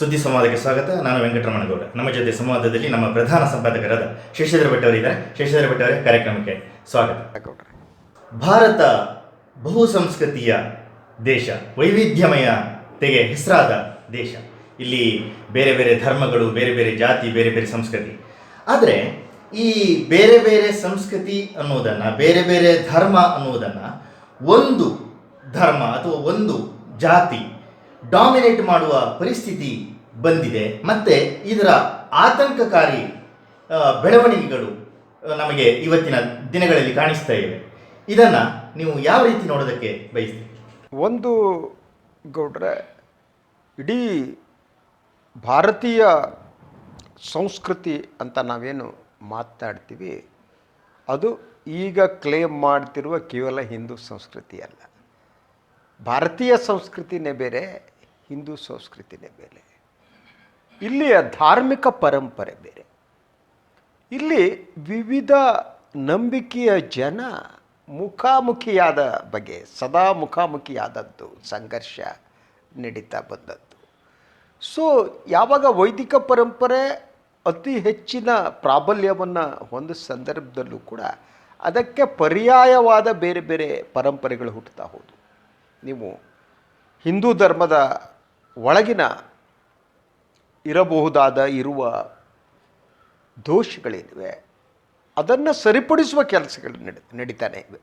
ಸುದ್ದಿ ಸಂವಾದಕ್ಕೆ ಸ್ವಾಗತ. ನಾನು ವೆಂಕಟರಮಣಗೌಡ. ನಮ್ಮ ಜೊತೆ ಸಂವಾದದಲ್ಲಿ ನಮ್ಮ ಪ್ರಧಾನ ಸಂಪಾದಕರಾದ ಶಶಿಧರ ಭಟ್ ಅವರಿದ್ದಾರೆ. ಶಶಿಧರ ಭಟ್ ಅವರೇ, ಕಾರ್ಯಕ್ರಮಕ್ಕೆ ಸ್ವಾಗತ. ಭಾರತ ಬಹು ಸಂಸ್ಕೃತಿಯ ದೇಶ, ವೈವಿಧ್ಯಮಯ ವೈವಿಧ್ಯಮಯತೆಗೆ ಹೆಸರಾದ ದೇಶ. ಇಲ್ಲಿ ಬೇರೆ ಬೇರೆ ಧರ್ಮಗಳು, ಬೇರೆ ಬೇರೆ ಜಾತಿ, ಬೇರೆ ಬೇರೆ ಸಂಸ್ಕೃತಿ. ಆದರೆ ಈ ಬೇರೆ ಬೇರೆ ಸಂಸ್ಕೃತಿ ಅನ್ನೋದನ್ನು, ಬೇರೆ ಬೇರೆ ಧರ್ಮ ಅನ್ನೋದನ್ನು ಒಂದು ಧರ್ಮ ಅಥವಾ ಒಂದು ಜಾತಿ ಡಾಮಿನೇಟ್ ಮಾಡುವ ಪರಿಸ್ಥಿತಿ ಬಂದಿದೆ. ಮತ್ತು ಇದರ ಆತಂಕಕಾರಿ ಬೆಳವಣಿಗೆಗಳು ನಮಗೆ ಇವತ್ತಿನ ದಿನಗಳಲ್ಲಿ ಕಾಣಿಸ್ತಾ ಇವೆ. ಇದನ್ನು ನೀವು ಯಾವ ರೀತಿ ನೋಡೋದಕ್ಕೆ ಬಯಸ್ತೀರಿ? ಒಂದು ಗೌಡ್ರೆ, ಇಡೀ ಭಾರತೀಯ ಸಂಸ್ಕೃತಿ ಅಂತ ನಾವೇನು ಮಾತಾಡ್ತೀವಿ, ಅದು ಈಗ ಕ್ಲೇಮ್ ಮಾಡ್ತಿರುವ ಕೇವಲ ಹಿಂದೂ ಸಂಸ್ಕೃತಿ ಅಲ್ಲ. ಭಾರತೀಯ ಸಂಸ್ಕೃತಿನೇ ಬೇರೆ ಹಿಂದೂ ಸಂಸ್ಕೃತಿನೇ ಬೇರೆ. ಇಲ್ಲಿಯ ಧಾರ್ಮಿಕ ಪರಂಪರೆ ಬೇರೆ. ಇಲ್ಲಿ ವಿವಿಧ ನಂಬಿಕೆಯ ಜನ ಮುಖಾಮುಖಿಯಾದ ಬಗೆ ಸದಾ ಮುಖಾಮುಖಿಯಾದದ್ದು ಸಂಘರ್ಷ ನಡೀತಾ ಬಂದದ್ದು. ಸೊ ಯಾವಾಗ ವೈದಿಕ ಪರಂಪರೆ ಅತಿ ಹೆಚ್ಚಿನ ಪ್ರಾಬಲ್ಯವನ್ನು ಹೊಂದ ಸಂದರ್ಭದಲ್ಲೂ ಕೂಡ ಅದಕ್ಕೆ ಪರ್ಯಾಯವಾದ ಬೇರೆ ಬೇರೆ ಪರಂಪರೆಗಳು ಹುಟ್ಟುತ್ತಾ ಹೋದವು. ನೀವು ಹಿಂದೂ ಧರ್ಮದ ಒಳಗಿನ ಇರಬಹುದಾದ ಇರುವ ದೋಷಗಳೇನಿವೆ ಅದನ್ನು ಸರಿಪಡಿಸುವ ಕೆಲಸಗಳು ನಡಿ, ನಡೀತಾನೆ ಇವೆ.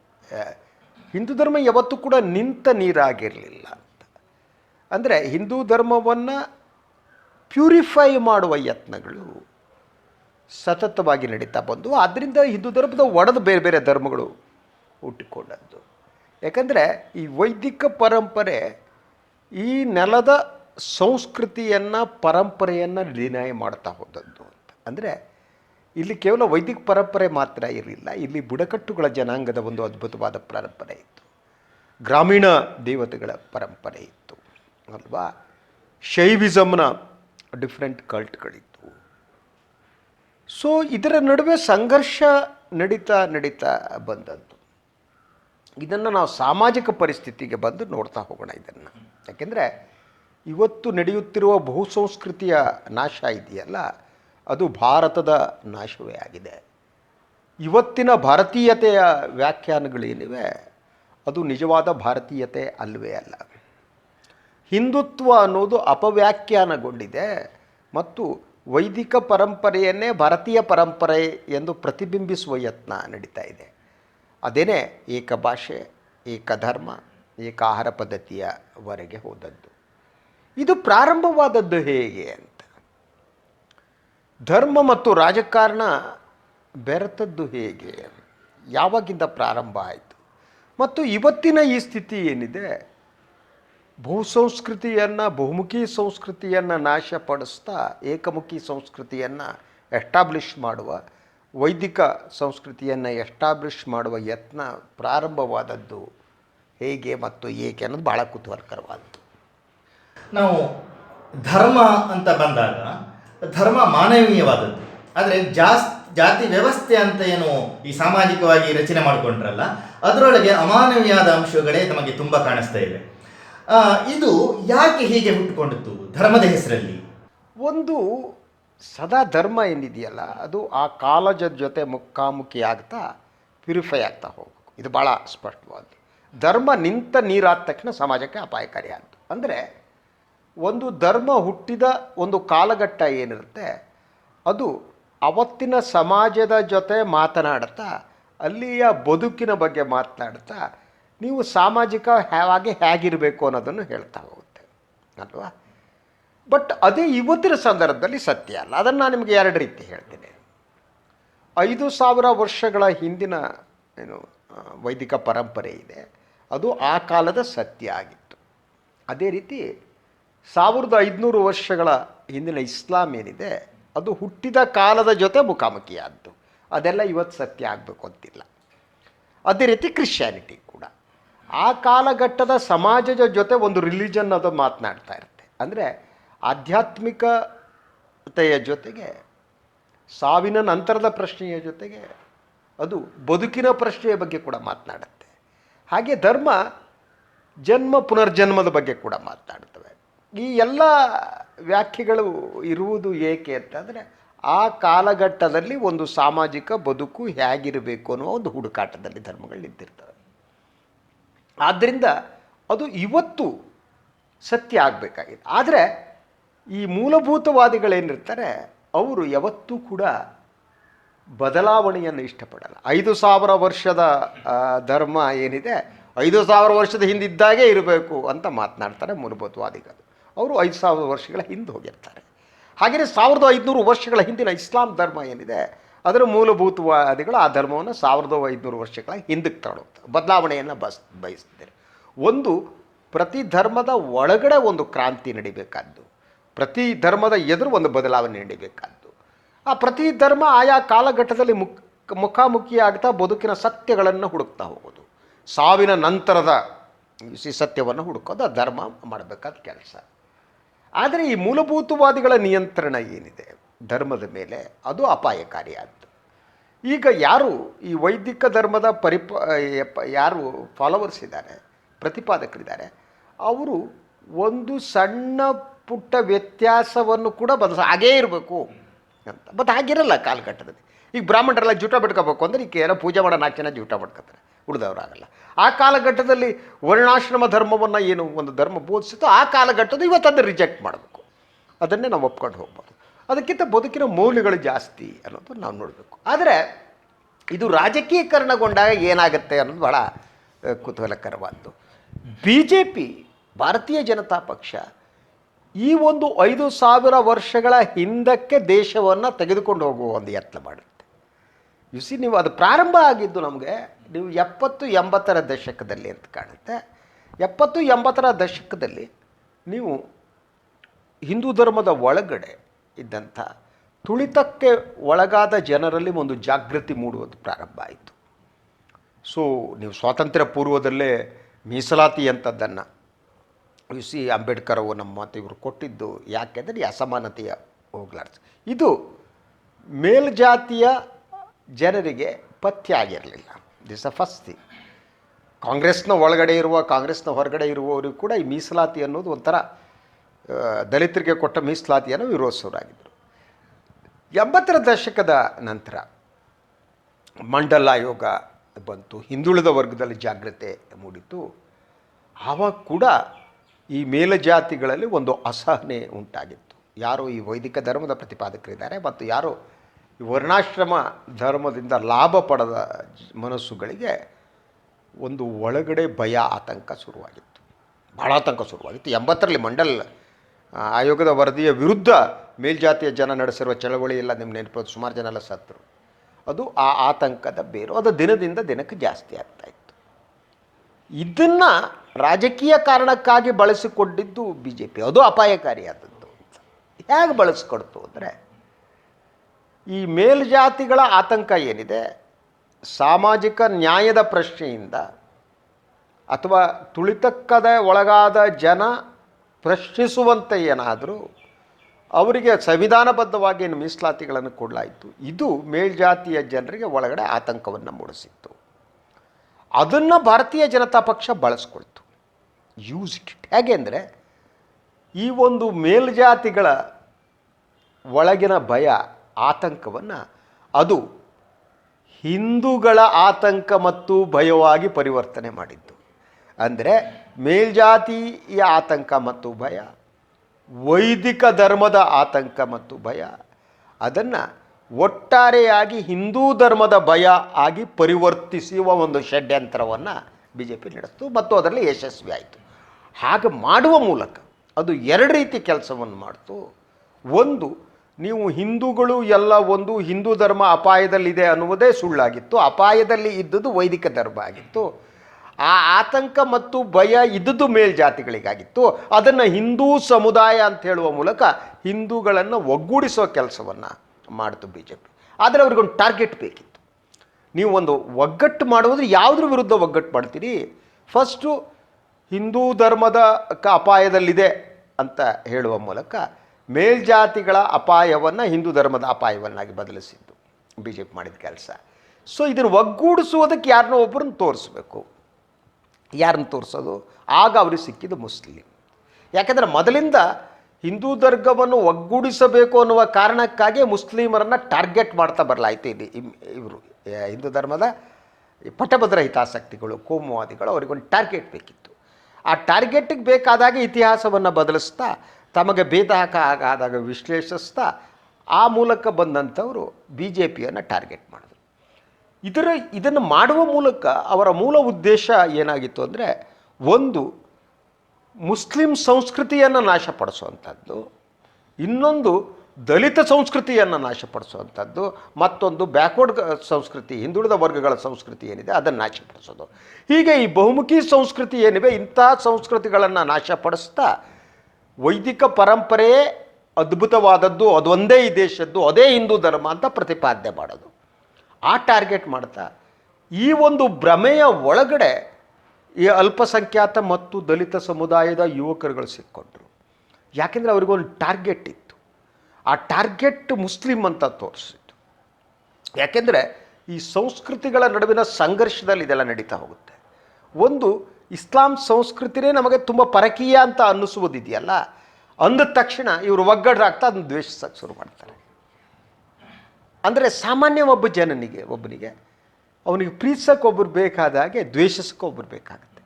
ಹಿಂದೂ ಧರ್ಮ ಯಾವತ್ತೂ ಕೂಡ ನಿಂತ ನೀರಾಗಿರಲಿಲ್ಲ ಅಂತ. ಅಂದರೆ ಹಿಂದೂ ಧರ್ಮವನ್ನು ಪ್ಯೂರಿಫೈ ಮಾಡುವ ಯತ್ನಗಳು ಸತತವಾಗಿ ನಡೀತಾ ಬಂದು ಆದ್ದರಿಂದ ಹಿಂದೂ ಧರ್ಮದ ಒಡೆದು ಬೇರೆ ಬೇರೆ ಧರ್ಮಗಳು ಹುಟ್ಟಿಕೊಂಡದ್ದು. ಯಾಕಂದರೆ ಈ ವೈದಿಕ ಪರಂಪರೆ ಈ ನೆಲದ ಸಂಸ್ಕೃತಿಯನ್ನು, ಪರಂಪರೆಯನ್ನು ನಿರ್ಣಯ ಮಾಡ್ತಾ ಹೋದದ್ದು ಅಂತ. ಅಂದರೆ ಇಲ್ಲಿ ಕೇವಲ ವೈದಿಕ ಪರಂಪರೆ ಮಾತ್ರ ಇರಲಿಲ್ಲ, ಇಲ್ಲಿ ಬುಡಕಟ್ಟುಗಳ ಜನಾಂಗದ ಒಂದು ಅದ್ಭುತವಾದ ಪರಂಪರೆ ಇತ್ತು. ಗ್ರಾಮೀಣ ದೇವತೆಗಳ ಪರಂಪರೆ ಇತ್ತು, ಅಲ್ವಾ? ಶೈವಿಸಮ್ನ ಡಿಫ್ರೆಂಟ್ ಕಲ್ಟ್ಗಳಿತ್ತು. ಸೊ ಇದರ ನಡುವೆ ಸಂಘರ್ಷ ನಡೀತಾ ನಡೀತಾ ಬಂದದ್ದು. ಇದನ್ನು ನಾವು ಸಾಮಾಜಿಕ ಪರಿಸ್ಥಿತಿಗೆ ಬಂದು ನೋಡ್ತಾ ಹೋಗೋಣ ಇದನ್ನು. ಯಾಕೆಂದರೆ ಇವತ್ತು ನಡೆಯುತ್ತಿರುವ ಬಹುಸಂಸ್ಕೃತಿಯ ನಾಶ ಇದೆಯಲ್ಲ, ಅದು ಭಾರತದ ನಾಶವೇ ಆಗಿದೆ. ಇವತ್ತಿನ ಭಾರತೀಯತೆಯ ವ್ಯಾಖ್ಯಾನಗಳೇನಿವೆ, ಅದು ನಿಜವಾದ ಭಾರತೀಯತೆ ಅಲ್ಲವೇ ಅಲ್ಲ. ಹಿಂದುತ್ವ ಅನ್ನೋದು ಅಪವ್ಯಾಖ್ಯಾನಗೊಂಡಿದೆ ಮತ್ತು ವೈದಿಕ ಪರಂಪರೆಯನ್ನೇ ಭಾರತೀಯ ಪರಂಪರೆ ಎಂದು ಪ್ರತಿಬಿಂಬಿಸುವ ಯತ್ನ ನಡೀತಾ ಇದೆ. ಅದೇನೇ ಏಕ ಭಾಷೆ ಏಕ ಧರ್ಮ ಏಕ ಆಹಾರ ಪದ್ಧತಿಯವರೆಗೆ ಹೋದದ್ದು. ಇದು ಪ್ರಾರಂಭವಾದದ್ದು ಹೇಗೆ ಅಂತ. ಧರ್ಮ ಮತ್ತು ರಾಜಕಾರಣ ಬೆರೆತದ್ದು ಹೇಗೆ? ಯಾವಾಗಿಂದ ಪ್ರಾರಂಭ ಆಯಿತು? ಮತ್ತು ಇವತ್ತಿನ ಈ ಸ್ಥಿತಿ ಏನಿದೆ? ಬಹುಸಂಸ್ಕೃತಿಯನ್ನು ಬಹುಮುಖಿ ಸಂಸ್ಕೃತಿಯನ್ನು ನಾಶಪಡಿಸ್ತಾ, ಏಕಮುಖಿ ಸಂಸ್ಕೃತಿಯನ್ನು ಎಸ್ಟಾಬ್ಲಿಷ್ ಮಾಡುವ, ವೈದಿಕ ಸಂಸ್ಕೃತಿಯನ್ನು ಎಸ್ಟಾಬ್ಲಿಷ್ ಮಾಡುವ ಯತ್ನ ಪ್ರಾರಂಭವಾದದ್ದು ಹೇಗೆ ಮತ್ತು ಏಕೆ ಅನ್ನೋದು ಭಾಳ ಕುತೂಹಲಕರವಾದದ್ದು. ನಾವು ಧರ್ಮ ಅಂತ ಬಂದಾಗ, ಧರ್ಮ ಮಾನವೀಯವಾದದ್ದು. ಆದರೆ ಜಾಸ್, ಜಾತಿ ವ್ಯವಸ್ಥೆ ಅಂತ ಏನು ಈ ಸಾಮಾಜಿಕವಾಗಿ ರಚನೆ ಮಾಡಿಕೊಂಡ್ರಲ್ಲ, ಅದರೊಳಗೆ ಅಮಾನವೀಯಾದ ಅಂಶಗಳೇ ನಮಗೆ ತುಂಬ ಕಾಣಿಸ್ತಾ ಇವೆ. ಇದು ಯಾಕೆ ಹೀಗೆ ಹುಟ್ಟುಕೊಂಡಿತ್ತು ಧರ್ಮದ ಹೆಸರಲ್ಲಿ? ಒಂದು ಸದಾ ಧರ್ಮ ಏನಿದೆಯಲ್ಲ, ಅದು ಆ ಕಾಲಜದ ಜೊತೆ ಮುಖಾಮುಖಿ ಆಗ್ತಾ ಪ್ಯೂರಿಫೈ ಆಗ್ತಾ ಹೋಗಬೇಕು. ಇದು ಭಾಳ ಸ್ಪಷ್ಟವಾದ್ದು. ಧರ್ಮ ನಿಂತ ನೀರಾದ ತಕ್ಷಣ ಸಮಾಜಕ್ಕೆ ಅಪಾಯಕಾರಿ ಆಯಿತು ಅಂದರೆ ಒಂದು ಧರ್ಮ ಹುಟ್ಟಿದ ಒಂದು ಕಾಲಘಟ್ಟ ಏನಿರುತ್ತೆ, ಅದು ಅವತ್ತಿನ ಸಮಾಜದ ಜೊತೆ ಮಾತನಾಡ್ತಾ, ಅಲ್ಲಿಯ ಬದುಕಿನ ಬಗ್ಗೆ ಮಾತನಾಡ್ತಾ, ನೀವು ಸಾಮಾಜಿಕ ಹೇಗೆ ಹೇಗಿರಬೇಕು ಅನ್ನೋದನ್ನು ಹೇಳ್ತಾ ಹೋಗುತ್ತೆ, ಅಲ್ವಾ? ಬಟ್ ಅದೇ ಇವತ್ತಿನ ಸಂದರ್ಭದಲ್ಲಿ ಸತ್ಯ ಅಲ್ಲ. ಅದನ್ನು ನಾನು ನಿಮಗೆ ಎರಡು ರೀತಿ ಹೇಳ್ತೀನಿ. ಐದು ಸಾವಿರ ವರ್ಷಗಳ ಹಿಂದಿನ, ಏನು ವೈದಿಕ ಪರಂಪರೆ ಇದೆ. ಅದು ಆ ಕಾಲದ ಸತ್ಯ ಆಗಿತ್ತು. ಅದೇ ರೀತಿ ಸಾವಿರದ ಐದುನೂರು ವರ್ಷಗಳ ಹಿಂದಿನ ಇಸ್ಲಾಂ ಏನಿದೆ, ಅದು ಹುಟ್ಟಿದ ಕಾಲದ ಜೊತೆ ಮುಖಾಮುಖಿಯಾದ್ದು. ಅದೆಲ್ಲ ಇವತ್ತು ಸತ್ಯ ಆಗಬೇಕು ಅಂತಿಲ್ಲ. ಅದೇ ರೀತಿ ಕ್ರಿಶ್ಚಿಯಾನಿಟಿ ಕೂಡ. ಆ ಕಾಲಘಟ್ಟದ ಸಮಾಜದ ಜೊತೆ ಒಂದು ರಿಲಿಜನ್ ಅದು ಮಾತನಾಡ್ತಾ ಇರುತ್ತೆ. ಅಂದರೆ ಆಧ್ಯಾತ್ಮಿಕತೆಯ ಜೊತೆಗೆ, ಸಾವಿನ ನಂತರದ ಪ್ರಶ್ನೆಯ ಜೊತೆಗೆ ಅದು ಬದುಕಿನ ಪ್ರಶ್ನೆಯ ಬಗ್ಗೆ ಕೂಡ ಮಾತನಾಡುತ್ತೆ. ಹಾಗೆ ಧರ್ಮ ಜನ್ಮ ಪುನರ್ಜನ್ಮದ ಬಗ್ಗೆ ಕೂಡ ಮಾತನಾಡ್ತವೆ ಈ ಎಲ್ಲ ವ್ಯಾಖ್ಯೆಗಳು ಇರುವುದು ಏಕೆ ಅಂತಂದರೆ ಆ ಕಾಲಘಟ್ಟದಲ್ಲಿ ಒಂದು ಸಾಮಾಜಿಕ ಬದುಕು ಹೇಗಿರಬೇಕು ಅನ್ನೋ ಒಂದು ಹುಡುಕಾಟದಲ್ಲಿ ಧರ್ಮಗಳು ನಿಂತಿರ್ತವೆ. ಆದ್ದರಿಂದ ಅದು ಇವತ್ತು ಸತ್ಯ ಆಗಬೇಕಾಗಿದೆ. ಆದರೆ ಈ ಮೂಲಭೂತವಾದಿಗಳೇನಿರ್ತಾರೆ, ಅವರು ಯಾವತ್ತೂ ಕೂಡ ಬದಲಾವಣೆಯನ್ನು ಇಷ್ಟಪಡಲ್ಲ. ಐದು ಸಾವಿರ ವರ್ಷದ ಧರ್ಮ ಏನಿದೆ, ಐದು ಸಾವಿರ ವರ್ಷದ ಹಿಂದಿದ್ದಾಗೆ ಇರಬೇಕು ಅಂತ ಮಾತನಾಡ್ತಾರೆ ಮೂಲಭೂತವಾದಿಗಳು. ಅವರು ಐದು ಸಾವಿರ ವರ್ಷಗಳ ಹಿಂದೆ ಹೋಗಿರ್ತಾರೆ. ಹಾಗೆಯೇ ಸಾವಿರದ ಐದುನೂರು ವರ್ಷಗಳ ಹಿಂದಿನ ಇಸ್ಲಾಂ ಧರ್ಮ ಏನಿದೆ, ಅದರ ಮೂಲಭೂತವಾದಿಗಳು ಆ ಧರ್ಮವನ್ನು ಸಾವಿರದ ಐದುನೂರು ವರ್ಷಗಳ ಹಿಂದಕ್ಕೆ ತಗೊಳ್ತಾರೆ ಬದಲಾವಣೆಯನ್ನು ಬಸ್, ಬಯಸ್ತಿದ್ದಾರೆ. ಒಂದು, ಪ್ರತಿ ಧರ್ಮದ ಒಳಗಡೆ ಒಂದು ಕ್ರಾಂತಿ ನಡಿಬೇಕಾದ್ದು. ಪ್ರತಿ ಧರ್ಮದ ಎದುರು ಒಂದು ಬದಲಾವಣೆ ನಡಿಬೇಕಾದ್ದು. ಆ ಪ್ರತಿ ಧರ್ಮ ಆಯಾ ಕಾಲಘಟ್ಟದಲ್ಲಿ ಮುಖ ಮುಖಾಮುಖಿಯಾಗ್ತಾ ಬದುಕಿನ ಸತ್ಯಗಳನ್ನು ಹುಡುಕ್ತಾ ಹೋಗೋದು. ಸಾವಿನ ನಂತರದ ಸತ್ಯವನ್ನು ಹುಡುಕೋದು, ಆ ಧರ್ಮ ಮಾಡಬೇಕಾದ ಕೆಲಸ. ಆದರೆ ಈ ಮೂಲಭೂತವಾದಿಗಳ ನಿಯಂತ್ರಣ ಏನಿದೆ? ಧರ್ಮದ ಮೇಲೆ ಅದು ಅಪಾಯಕಾರಿಯಾದ್ದು. ಈಗ ಯಾರು ಈ ವೈದಿಕ ಧರ್ಮದ ಪರಿಪ ಯಾರು ಫಾಲೋವರ್ಸ್ ಇದ್ದಾರೆ, ಪ್ರತಿಪಾದಕರಿದ್ದಾರೆ, ಅವರು ಒಂದು ಸಣ್ಣ ಪುಟ್ಟ ವ್ಯತ್ಯಾಸವನ್ನು ಕೂಡ ಬದಲಿಸ ಹಾಗೇ ಇರಬೇಕು ಅಂತ. ಬಟ್ ಹಾಗಿರಲ್ಲ ಕಾಲಘಟ್ಟದಲ್ಲಿ. ಈಗ ಬ್ರಾಹ್ಮಣರೆಲ್ಲ ಜೂಟ ಬಿಟ್ಕೋಬೇಕು ಅಂದರೆ ಈಗ ಏನೋ ಪೂಜೆ ಮಾಡೋ ನಾಲ್ಕು ಜನ ಜೂಟ ಬಿಡ್ಕೋತಾರೆ ಉಳಿದವರಾಗಲ್ಲ. ಆ ಕಾಲಘಟ್ಟದಲ್ಲಿ ವರ್ಣಾಶ್ರಮ ಧರ್ಮವನ್ನು ಏನು ಒಂದು ಧರ್ಮ ಬೋಧಿಸುತ್ತೋ ಆ ಕಾಲಘಟ್ಟದ ಇವತ್ತು ರಿಜೆಕ್ಟ್ ಮಾಡಬೇಕು. ಅದನ್ನೇ ನಾವು ಒಪ್ಕೊಂಡು ಹೋಗ್ಬೋದು. ಅದಕ್ಕಿಂತ ಬದುಕಿನ ಮೌಲ್ಯಗಳು ಜಾಸ್ತಿ ಅನ್ನೋದು ನಾವು ನೋಡಬೇಕು. ಆದರೆ ಇದು ರಾಜಕೀಯಕರಣಗೊಂಡಾಗ ಏನಾಗುತ್ತೆ ಅನ್ನೋದು ಭಾಳ ಕುತೂಹಲಕರವಾದ್ದು. ಬಿ ಜೆ ಪಿ ಭಾರತೀಯ ಜನತಾ ಪಕ್ಷ ಈ ಒಂದು ಐದು ಸಾವಿರ ವರ್ಷಗಳ ಹಿಂದಕ್ಕೆ ದೇಶವನ್ನು ತೆಗೆದುಕೊಂಡು ಹೋಗುವ ಒಂದು ಯತ್ನ ಮಾಡುತ್ತೆ. ಯು ಸಿ ನೀವು ಅದು ಪ್ರಾರಂಭ ಆಗಿದ್ದು ನಮಗೆ ನೀವು ಎಪ್ಪತ್ತು ಎಂಬತ್ತರ ದಶಕದಲ್ಲಿ ಅಂತ ಕಾಣುತ್ತೆ. ಎಪ್ಪತ್ತು ಎಂಬತ್ತರ ದಶಕದಲ್ಲಿ ನೀವು ಹಿಂದೂ ಧರ್ಮದ ಒಳಗಡೆ ಇದ್ದಂಥ ತುಳಿತಕ್ಕೆ ಒಳಗಾದ ಜನರಲ್ಲಿ ಒಂದು ಜಾಗೃತಿ ಮೂಡುವುದು ಪ್ರಾರಂಭ ಆಯಿತು. ಸೊ ನೀವು ಸ್ವಾತಂತ್ರ್ಯ ಪೂರ್ವದಲ್ಲೇ ಮೀಸಲಾತಿ ಅಂಥದ್ದನ್ನು ಯು ಸಿ ಅಂಬೇಡ್ಕರ್ ಅವರು ನಮ್ಮ ಇವರು ಕೊಟ್ಟಿದ್ದು ಯಾಕೆಂದರೆ ಅಸಮಾನತೆಯ ಹೋಗ್ಲಾರ್ಸ್ ಇದು ಮೇಲ್ಜಾತಿಯ ಜನರಿಗೆ ಪಥ್ಯ ಆಗಿರಲಿಲ್ಲ. ದಿಸ್ ಅ ಫಸ್ಟ್ ಥಿಂಗ್ ಕಾಂಗ್ರೆಸ್ನ ಒಳಗಡೆ ಇರುವ, ಕಾಂಗ್ರೆಸ್ನ ಹೊರಗಡೆ ಇರುವವರಿಗೂ ಕೂಡ ಈ ಮೀಸಲಾತಿ ಅನ್ನೋದು ಒಂಥರ ದಲಿತರಿಗೆ ಕೊಟ್ಟ ಮೀಸಲಾತಿಯನ್ನು ವಿರೋಧಿಸೋರಾಗಿದ್ದರು. ಎಂಬತ್ತರ ದಶಕದ ನಂತರ ಮಂಡಲ ಆಯೋಗ ಬಂತು, ಹಿಂದುಳಿದ ವರ್ಗದಲ್ಲಿ ಜಾಗ್ರತೆ ಮೂಡಿತು ಆವಾಗ ಕೂಡ ಈ ಮೇಲಜಾತಿಗಳಲ್ಲಿ ಒಂದು ಅಸಹನೆ ಉಂಟಾಗಿತ್ತು. ಯಾರು ಈ ವೈದಿಕ ಧರ್ಮದ ಪ್ರತಿಪಾದಕರಿದ್ದಾರೆ ಮತ್ತು ಯಾರು ವರ್ಣಾಶ್ರಮ ಧರ್ಮದಿಂದ ಲಾಭ ಪಡೆದ ಮನಸ್ಸುಗಳಿಗೆ ಒಂದು ಒಳಗಡೆ ಭಯ, ಆತಂಕ ಶುರುವಾಗಿತ್ತು. ಭಾಳ ಆತಂಕ ಶುರುವಾಗಿತ್ತು. ಎಂಬತ್ತರಲ್ಲಿ ಮಂಡಲ್ ಆಯೋಗದ ವರದಿಯ ವಿರುದ್ಧ ಮೇಲ್ಜಾತಿಯ ಜನ ನಡೆಸಿರುವ ಚಳವಳಿ ಎಲ್ಲ ನಿಮ್ಮ ನೆನಪು ಸುಮಾರು ಜನ ಎಲ್ಲ ಸತ್ತರು. ಅದು ಆ ಆತಂಕದ ಬೇರು. ಅದು ದಿನದಿಂದ ದಿನಕ್ಕೆ ಜಾಸ್ತಿ ಆಗ್ತಾ ಇತ್ತು. ಇದನ್ನು ರಾಜಕೀಯ ಕಾರಣಕ್ಕಾಗಿ ಬಳಸಿಕೊಂಡಿದ್ದು ಬಿ ಜೆ ಪಿ ಅದು ಅಪಾಯಕಾರಿಯಾದದ್ದು ಹೇಗೆ ಬಳಸ್ಕೊಡ್ತು ಅಂದರೆ ಈ ಮೇಲ್ಜಾತಿಗಳ ಆತಂಕ ಏನಿದೆ? ಸಾಮಾಜಿಕ ನ್ಯಾಯದ ಪ್ರಶ್ನೆಯಿಂದ ಅಥವಾ ತುಳಿತಕ್ಕದ ಒಳಗಾದ ಜನ ಪ್ರಶ್ನಿಸುವಂತೆ ಏನಾದರೂ ಅವರಿಗೆ ಸಂವಿಧಾನಬದ್ಧವಾಗಿ ಏನು ಮೀಸಲಾತಿಗಳನ್ನು ಕೊಡಲಾಯಿತು. ಇದು ಮೇಲ್ಜಾತಿಯ ಜನರಿಗೆ ಒಳಗಡೆ ಆತಂಕವನ್ನು ಮೂಡಿಸಿತ್ತು. ಅದನ್ನು ಭಾರತೀಯ ಜನತಾ ಪಕ್ಷ ಬಳಸ್ಕೊಳ್ತು. ಯೂಸ್ ಇಟ್ ಹೇಗೆ ಅಂದರೆ ಈ ಒಂದು ಮೇಲ್ಜಾತಿಗಳ ಒಳಗಿನ ಭಯ ಆತಂಕವನ್ನು ಅದು ಹಿಂದೂಗಳ ಆತಂಕ ಮತ್ತು ಭಯವಾಗಿ ಪರಿವರ್ತನೆ ಮಾಡಿದ್ದು. ಅಂದರೆ ಮೇಲ್ಜಾತಿಯ ಆತಂಕ ಮತ್ತು ಭಯ, ವೈದಿಕ ಧರ್ಮದ ಆತಂಕ ಮತ್ತು ಭಯ, ಅದನ್ನು ಒಟ್ಟಾರೆಯಾಗಿ ಹಿಂದೂ ಧರ್ಮದ ಭಯ ಆಗಿ ಪರಿವರ್ತಿಸುವ ಒಂದು ಷಡ್ಯಂತ್ರವನ್ನು ಬಿ ಜೆ ಪಿ ನಡೆಸ್ತು ಮತ್ತು ಅದರಲ್ಲಿ ಯಶಸ್ವಿ ಆಯಿತು. ಹಾಗೆ ಮಾಡುವ ಮೂಲಕ ಅದು ಎರಡು ರೀತಿ ಕೆಲಸವನ್ನು ಮಾಡ್ತು. ಒಂದು ನೀವು ಹಿಂದೂಗಳು ಎಲ್ಲ ಒಂದು ಹಿಂದೂ ಧರ್ಮ ಅಪಾಯದಲ್ಲಿದೆ ಅನ್ನುವುದೇ ಸುಳ್ಳಾಗಿತ್ತು. ಅಪಾಯದಲ್ಲಿ ಇದ್ದದ್ದು ವೈದಿಕ ಧರ್ಮ ಆಗಿತ್ತು. ಆ ಆತಂಕ ಮತ್ತು ಭಯ ಇದ್ದದ್ದು ಮೇಲ್ಜಾತಿಗಳಿಗಾಗಿತ್ತು ಅದನ್ನು ಹಿಂದೂ ಸಮುದಾಯ ಅಂತ ಹೇಳುವ ಮೂಲಕ ಹಿಂದೂಗಳನ್ನು ಒಗ್ಗೂಡಿಸೋ ಕೆಲಸವನ್ನು ಮಾಡಿತು ಬಿ ಜೆ ಪಿ ಆದರೆ ಅವ್ರಿಗೊಂದು ಟಾರ್ಗೆಟ್ ಬೇಕಿತ್ತು. ನೀವು ಒಂದು ಒಗ್ಗಟ್ಟು ಮಾಡುವುದು ಯಾವುದ್ರ ವಿರುದ್ಧ ಒಗ್ಗಟ್ಟು ಮಾಡ್ತೀರಿ? ಫಸ್ಟು ಹಿಂದೂ ಧರ್ಮದ ಅಪಾಯದಲ್ಲಿದೆ ಅಂತ ಹೇಳುವ ಮೂಲಕ ಮೇಲ್ಜಾತಿಗಳ ಅಪಾಯವನ್ನು ಹಿಂದೂ ಧರ್ಮದ ಅಪಾಯವನ್ನಾಗಿ ಬದಲಿಸಿದ್ದು. ಬಿ ಜೆ ಪಿ ಮಾಡಿದ ಕೆಲಸ. ಸೊ ಇದನ್ನು ಒಗ್ಗೂಡಿಸುವುದಕ್ಕೆ ಯಾರನ್ನೋ ಒಬ್ಬರನ್ನ ತೋರಿಸ್ಬೇಕು. ಯಾರನ್ನ ತೋರಿಸೋದು? ಆಗ ಅವ್ರಿಗೆ ಸಿಕ್ಕಿದ್ದು ಮುಸ್ಲಿಂ. ಯಾಕೆಂದರೆ ಮೊದಲಿಂದ ಹಿಂದೂ ದರ್ಗವನ್ನು ಒಗ್ಗೂಡಿಸಬೇಕು ಅನ್ನುವ ಕಾರಣಕ್ಕಾಗಿ ಮುಸ್ಲಿಮರನ್ನು ಟಾರ್ಗೆಟ್ ಮಾಡ್ತಾ ಬರಲಾಯಿತು ಇಲ್ಲಿ ಇವರು ಹಿಂದೂ ಧರ್ಮದ ಈ ಪಟ್ಟಭದ್ರ ಹಿತಾಸಕ್ತಿಗಳು, ಕೋಮುವಾದಿಗಳು, ಅವರಿಗೊಂದು ಟಾರ್ಗೆಟ್ ಬೇಕಿತ್ತು. ಆ ಟಾರ್ಗೆಟಿಗೆ ಬೇಕಾದಾಗ ಇತಿಹಾಸವನ್ನು ಬದಲಿಸ್ತಾ ತಮಗೆ ಭೇದ ಆದಾಗ ವಿಶ್ಲೇಷಿಸ್ತಾ ಆ ಮೂಲಕ ಬಂದಂಥವರು ಬಿ ಜೆ ಪಿಯನ್ನು ಟಾರ್ಗೆಟ್ ಮಾಡಿದ್ರು. ಇದರ ಇದನ್ನು ಮಾಡುವ ಮೂಲಕ ಅವರ ಮೂಲ ಉದ್ದೇಶ ಏನಾಗಿತ್ತು ಅಂದರೆ ಒಂದು ಮುಸ್ಲಿಂ ಸಂಸ್ಕೃತಿಯನ್ನು ನಾಶಪಡಿಸುವಂಥದ್ದು, ಇನ್ನೊಂದು ದಲಿತ ಸಂಸ್ಕೃತಿಯನ್ನು ನಾಶಪಡಿಸುವಂಥದ್ದು, ಮತ್ತೊಂದು ಬ್ಯಾಕ್ವರ್ಡ್ ಸಂಸ್ಕೃತಿ, ಹಿಂದುಳಿದ ವರ್ಗಗಳ ಸಂಸ್ಕೃತಿ ಏನಿದೆ ಅದನ್ನು ನಾಶಪಡಿಸೋದು. ಹೀಗೆ ಈ ಬಹುಮುಖಿ ಸಂಸ್ಕೃತಿ ಏನಿವೆ ಇಂಥ ಸಂಸ್ಕೃತಿಗಳನ್ನು ನಾಶಪಡಿಸ್ತಾ ವೈದಿಕ ಪರಂಪರೆಯೇ ಅದ್ಭುತವಾದದ್ದು ಅದೊಂದೇ ಈ ದೇಶದ್ದು, ಅದೇ ಹಿಂದೂ ಧರ್ಮ ಅಂತ ಪ್ರತಿಪಾದನೆ ಮಾಡೋದು. ಆ ಟಾರ್ಗೆಟ್ ಮಾಡ್ತಾ, ಈ ಒಂದು ಭ್ರಮೆಯ ಒಳಗಡೆ ಈ ಅಲ್ಪಸಂಖ್ಯಾತ ಮತ್ತು ದಲಿತ ಸಮುದಾಯದ ಯುವಕರುಗಳು ಸಿಕ್ಕೊಂಡ್ರು. ಯಾಕೆಂದರೆ ಅವ್ರಿಗೊಂದು ಟಾರ್ಗೆಟ್ ಇತ್ತು. ಆ ಟಾರ್ಗೆಟ್ ಮುಸ್ಲಿಂ ಅಂತ ತೋರಿಸಿತ್ತು. ಯಾಕೆಂದರೆ ಈ ಸಂಸ್ಕೃತಿಗಳ ನಡುವಿನ ಸಂಘರ್ಷದಲ್ಲಿ ಇದೆಲ್ಲ ನಡೀತಾ ಹೋಗುತ್ತೆ. ಒಂದು ಇಸ್ಲಾಂ ಸಂಸ್ಕೃತಿನೇ ನಮಗೆ ತುಂಬ ಪರಕೀಯ ಅಂತ ಅನ್ನಿಸುವುದಿದೆಯಲ್ಲ? ಅಂದ ತಕ್ಷಣ ಇವರು ಒಗ್ಗಡ್ರಾಗ್ತಾ ಅದನ್ನು ದ್ವೇಷಿಸೋಕ್ಕೆ ಶುರು ಮಾಡ್ತಾರೆ. ಅಂದರೆ ಸಾಮಾನ್ಯ ಒಬ್ಬ ಜನನಿಗೆ, ಒಬ್ಬನಿಗೆ ಅವನಿಗೆ ಪ್ರೀತಿಸೋಕೆ ಒಬ್ಬರು ಬೇಕಾದಾಗೆ ದ್ವೇಷಿಸೋಕೆ ಒಬ್ಬರು ಬೇಕಾಗುತ್ತೆ.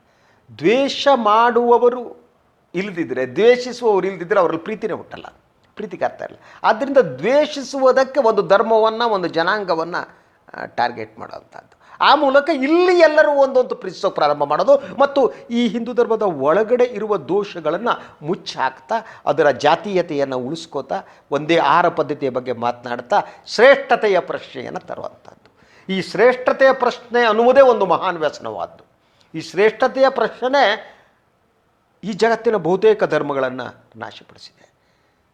ದ್ವೇಷ ಮಾಡುವವರು ಇಲ್ಲದಿದ್ದರೆ ದ್ವೇಷಿಸುವವರು ಇಲ್ಲದಿದ್ದರೆ ಅವರಲ್ಲಿ ಪ್ರೀತಿನೇ ಹುಟ್ಟಲ್ಲ. ಪ್ರೀತಿಗೆ ಅರ್ಥ ಇಲ್ಲ. ಆದ್ದರಿಂದ ದ್ವೇಷಿಸುವುದಕ್ಕೆ ಒಂದು ಧರ್ಮವನ್ನು, ಒಂದು ಜನಾಂಗವನ್ನು ಟಾರ್ಗೆಟ್ ಮಾಡೋವಂಥದ್ದು ಆ ಮೂಲಕ ಇಲ್ಲಿ ಎಲ್ಲರೂ ಒಂದೊಂದು ಪ್ರೀತಿಸೋಕೆ ಪ್ರಾರಂಭ ಮಾಡೋದು ಮತ್ತು ಈ ಹಿಂದೂ ಧರ್ಮದ ಒಳಗಡೆ ಇರುವ ದೋಷಗಳನ್ನು ಮುಚ್ಚಾಕ್ತಾ, ಅದರ ಜಾತೀಯತೆಯನ್ನು ಉಳಿಸ್ಕೋತಾ, ಒಂದೇ ಆಹಾರ ಪದ್ಧತಿಯ ಬಗ್ಗೆ ಮಾತನಾಡ್ತಾ, ಶ್ರೇಷ್ಠತೆಯ ಪ್ರಶ್ನೆಯನ್ನು ತರುವಂಥದ್ದು. ಈ ಶ್ರೇಷ್ಠತೆಯ ಪ್ರಶ್ನೆ ಅನ್ನುವುದೇ ಒಂದು ಮಹಾನ್ ವ್ಯಸನವಾದ್ದು. ಈ ಶ್ರೇಷ್ಠತೆಯ ಪ್ರಶ್ನೆ ಈ ಜಗತ್ತಿನ ಬಹುತೇಕ ಧರ್ಮಗಳನ್ನು ನಾಶಪಡಿಸಿದೆ.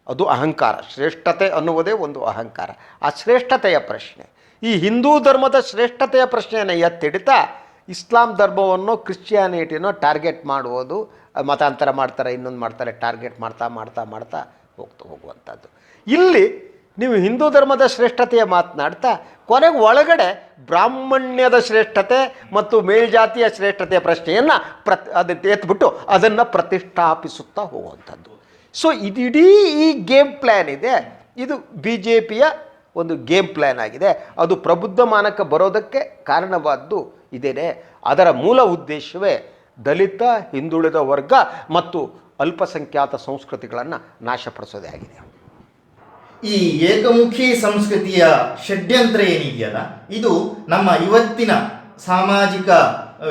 ಅದು ಅಹಂಕಾರ. ಶ್ರೇಷ್ಠತೆ ಅನ್ನುವುದೇ ಒಂದು ಅಹಂಕಾರ. ಆ ಶ್ರೇಷ್ಠತೆಯ ಪ್ರಶ್ನೆ. ಈ ಹಿಂದೂ ಧರ್ಮದ ಶ್ರೇಷ್ಠತೆಯ ಪ್ರಶ್ನೆಯನ್ನು ಎತ್ತಿಡಿತಾ ಇಸ್ಲಾಂ ಧರ್ಮವನ್ನು ಕ್ರಿಶ್ಚಿಯಾನಿಟಿನೋ ಟಾರ್ಗೆಟ್ ಮಾಡುವುದು ಮತಾಂತರ ಮಾಡ್ತಾರೆ, ಇನ್ನೊಂದು ಮಾಡ್ತಾರೆ, ಟಾರ್ಗೆಟ್ ಮಾಡ್ತಾ ಮಾಡ್ತಾ ಮಾಡ್ತಾ ಹೋಗ್ತಾ ಹೋಗುವಂಥದ್ದು. ಇಲ್ಲಿ ನೀವು ಹಿಂದೂ ಧರ್ಮದ ಶ್ರೇಷ್ಠತೆಯ ಮಾತನಾಡ್ತಾ, ಕೊನೆಗೆ ಒಳಗಡೆ ಬ್ರಾಹ್ಮಣ್ಯದ ಶ್ರೇಷ್ಠತೆ ಮತ್ತು ಮೇಲ್ಜಾತಿಯ ಶ್ರೇಷ್ಠತೆಯ ಪ್ರಶ್ನೆಯನ್ನು ಪ್ರತ್ ಅದಕ್ಕೆ ಎತ್ಬಿಟ್ಟು ಅದನ್ನು ಪ್ರತಿಷ್ಠಾಪಿಸುತ್ತಾ ಹೋಗುವಂಥದ್ದು. ಸೊ ಇದಿಡೀ ಈ ಗೇಮ್ ಪ್ಲ್ಯಾನ್ ಇದೆ. ಇದು ಬಿ ಜೆ ಪಿಯ ಒಂದು ಗೇಮ್ ಪ್ಲ್ಯಾನ್ ಆಗಿದೆ. ಅದು ಪ್ರಬುದ್ಧಮಾನಕ್ಕೆ ಬರೋದಕ್ಕೆ ಕಾರಣವಾದ್ದು ಇದೇನೆ. ಅದರ ಮೂಲ ಉದ್ದೇಶವೇ ದಲಿತ, ಹಿಂದುಳಿದ ವರ್ಗ ಮತ್ತು ಅಲ್ಪಸಂಖ್ಯಾತ ಸಂಸ್ಕೃತಿಗಳನ್ನು ನಾಶಪಡಿಸೋದೇ ಆಗಿದೆ. ಈ ಏಕಮುಖಿ ಸಂಸ್ಕೃತಿಯ ಷಡ್ಯಂತ್ರ ಏನಿದೆಯಲ್ಲ, ಇದು ನಮ್ಮ ಇವತ್ತಿನ ಸಾಮಾಜಿಕ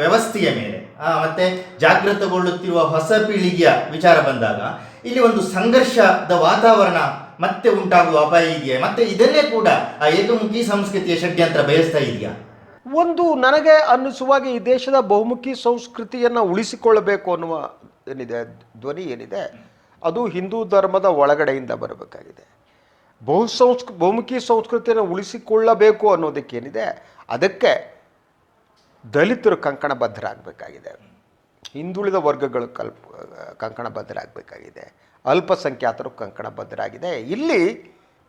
ವ್ಯವಸ್ಥೆಯ ಮೇಲೆ ಮತ್ತೆ ಜಾಗೃತಗೊಳ್ಳುತ್ತಿರುವ ಹೊಸ ಪೀಳಿಗೆಯ ವಿಚಾರ ಬಂದಾಗ, ಇಲ್ಲಿ ಒಂದು ಸಂಘರ್ಷದ ವಾತಾವರಣ ಮತ್ತೆ ಉಂಟಾಗುವ ಅಪಾಯ ಇದೆಯಾ? ಮತ್ತೆ ಇದನ್ನೇ ಕೂಡ ಆ ಏಕಮುಖಿ ಸಂಸ್ಕೃತಿಯ ಷಡ್ಯಂತ್ರ ಬಯಸ್ತಾ ಇದೆಯಾ? ಒಂದು ನನಗೆ ಅನ್ನಿಸುವಾಗಿ ಈ ದೇಶದ ಬಹುಮುಖಿ ಸಂಸ್ಕೃತಿಯನ್ನು ಉಳಿಸಿಕೊಳ್ಳಬೇಕು ಅನ್ನುವ ಏನಿದೆ, ಧ್ವನಿ ಏನಿದೆ, ಅದು ಹಿಂದೂ ಧರ್ಮದ ಒಳಗಡೆಯಿಂದ ಬರಬೇಕಾಗಿದೆ. ಬಹು ಸಂಸ್ಕ, ಬಹುಮುಖಿ ಸಂಸ್ಕೃತಿಯನ್ನು ಉಳಿಸಿಕೊಳ್ಳಬೇಕು ಅನ್ನೋದಕ್ಕೇನಿದೆ ಅದಕ್ಕೆ ದಲಿತರು ಕಂಕಣಬದ್ಧರಾಗಬೇಕಾಗಿದೆ. ಹಿಂದುಳಿದ ವರ್ಗಗಳು ಕಲ್ಪ, ಕಂಕಣಬದ್ಧರಾಗಬೇಕಾಗಿದೆ. ಅಲ್ಪಸಂಖ್ಯಾತರು ಕಂಕಣಬದ್ಧರಾಗಿದೆ. ಇಲ್ಲಿ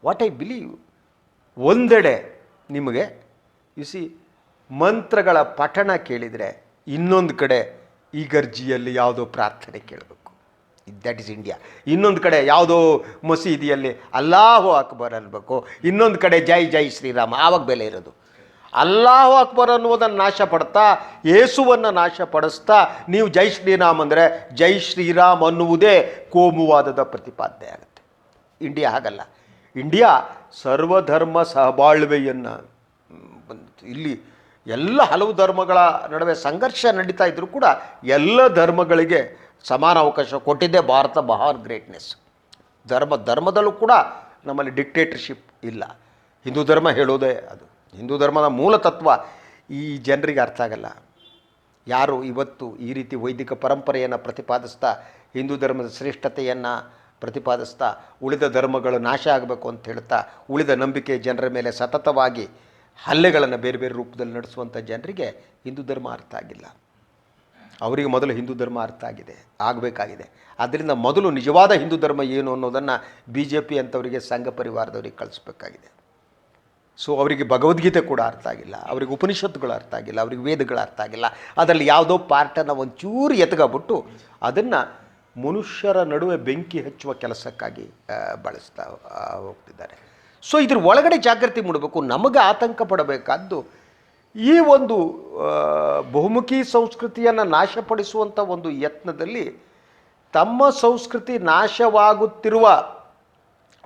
ವಾಟ್ ಐ ಬಿಲೀವ್ ಒಂದೆಡೆ ನಿಮಗೆ ಸಿ ಮಂತ್ರಗಳ ಪಠಣ ಕೇಳಿದರೆ ಇನ್ನೊಂದು ಕಡೆ ಈ ಗರ್ಜಿಯಲ್ಲಿ ಯಾವುದೋ ಪ್ರಾರ್ಥನೆ ಕೇಳಬೇಕು. ದಟ್ ಇಸ್ ಇಂಡಿಯಾ ಇನ್ನೊಂದು ಕಡೆ ಯಾವುದೋ ಮಸೀದಿಯಲ್ಲಿ ಅಲ್ಲಾಹು ಅಕ್ಬರ್ ಅನ್ಬೇಕು. ಇನ್ನೊಂದು ಕಡೆ ಜೈ ಜೈ ಶ್ರೀರಾಮ, ಆವಾಗ ಬೆಲೆ ಇರೋದು. ಅಲ್ಲಾಹು ಅಕ್ಬರ್ ಅನ್ನುವುದನ್ನು ನಾಶ ಪಡ್ತಾ, ಯೇಸುವನ್ನು ನಾಶ ಪಡಿಸ್ತಾ, ನೀವು ಜೈ ಶ್ರೀರಾಮ್ ಅಂದರೆ ಜೈ ಶ್ರೀರಾಮ್ ಅನ್ನುವುದೇ ಕೋಮುವಾದದ ಪ್ರತಿಪಾದನೆ ಆಗುತ್ತೆ. ಇಂಡಿಯಾ ಹಾಗಲ್ಲ. ಇಂಡಿಯಾ ಸರ್ವಧರ್ಮ ಸಹಬಾಳ್ವೆಯನ್ನು ಇಲ್ಲಿ ಎಲ್ಲ ಹಲವು ಧರ್ಮಗಳ ನಡುವೆ ಸಂಘರ್ಷ ನಡೀತಾ ಇದ್ದರೂ ಕೂಡ ಎಲ್ಲ ಧರ್ಮಗಳಿಗೆ ಸಮಾನ ಅವಕಾಶ ಕೊಟ್ಟಿದ್ದೇ ಭಾರತ ಮಹಾನ್ ಗ್ರೇಟ್ನೆಸ್. ಧರ್ಮ, ಧರ್ಮದಲ್ಲೂ ಕೂಡ ನಮ್ಮಲ್ಲಿ ಡಿಕ್ಟೇಟರ್ಶಿಪ್ ಇಲ್ಲ. ಹಿಂದೂ ಧರ್ಮ ಹೇಳೋದೇ ಅದು. ಹಿಂದೂ ಧರ್ಮದ ಮೂಲ ತತ್ವ ಈ ಜನರಿಗೆ ಅರ್ಥ ಆಗಲ್ಲ. ಯಾರು ಇವತ್ತು ಈ ರೀತಿ ವೈದಿಕ ಪರಂಪರೆಯನ್ನು ಪ್ರತಿಪಾದಿಸ್ತಾ, ಹಿಂದೂ ಧರ್ಮದ ಶ್ರೇಷ್ಠತೆಯನ್ನು ಪ್ರತಿಪಾದಿಸ್ತಾ, ಉಳಿದ ಧರ್ಮಗಳು ನಾಶ ಆಗಬೇಕು ಅಂತ ಹೇಳ್ತಾ, ಉಳಿದ ನಂಬಿಕೆ ಜನರ ಮೇಲೆ ಸತತವಾಗಿ ಹಲ್ಲೆಗಳನ್ನು ಬೇರೆ ಬೇರೆ ರೂಪದಲ್ಲಿ ನಡೆಸುವಂಥ ಜನರಿಗೆ ಹಿಂದೂ ಧರ್ಮ ಅರ್ಥ ಆಗಿಲ್ಲ. ಅವರಿಗೆ ಮೊದಲು ಹಿಂದೂ ಧರ್ಮ ಅರ್ಥ ಆಗಿದೆ, ಆಗಬೇಕಾಗಿದೆ. ಆದ್ದರಿಂದ ಮೊದಲು ನಿಜವಾದ ಹಿಂದೂ ಧರ್ಮ ಏನು ಅನ್ನೋದನ್ನು ಬಿ ಜೆ ಪಿ ಅಂಥವರಿಗೆ ಸಂಘ ಪರಿವಾರದವರಿಗೆ ಕಳಿಸ್ಬೇಕಾಗಿದೆ. ಸೊ ಅವರಿಗೆ ಭಗವದ್ಗೀತೆ ಕೂಡ ಅರ್ಥ ಆಗಿಲ್ಲ, ಅವರಿಗೆ ಉಪನಿಷತ್ತುಗಳು ಅರ್ಥ ಆಗಿಲ್ಲ, ಅವರಿಗೆ ವೇದಗಳು ಅರ್ಥ ಆಗಿಲ್ಲ. ಅದರಲ್ಲಿ ಯಾವುದೋ ಪಾರ್ಟನ್ನು ಒಂಚೂರು ಎತ್ಕೊಬಿಟ್ಟು ಅದನ್ನು ಮನುಷ್ಯರ ನಡುವೆ ಬೆಂಕಿ ಹಚ್ಚುವ ಕೆಲಸಕ್ಕಾಗಿ ಬಳಸ್ತಾ ಹೋಗ್ತಿದ್ದಾರೆ. ಸೊ ಇದ್ರ ಒಳಗಡೆ ಜಾಗೃತಿ ಮೂಡಬೇಕು, ನಮಗೆ ಆತಂಕ ಪಡಬೇಕಾದ್ದು ಈ ಒಂದು ಬಹುಮುಖಿ ಸಂಸ್ಕೃತಿಯನ್ನು ನಾಶಪಡಿಸುವಂಥ ಒಂದು ಯತ್ನದಲ್ಲಿ ತಮ್ಮ ಸಂಸ್ಕೃತಿ ನಾಶವಾಗುತ್ತಿರುವ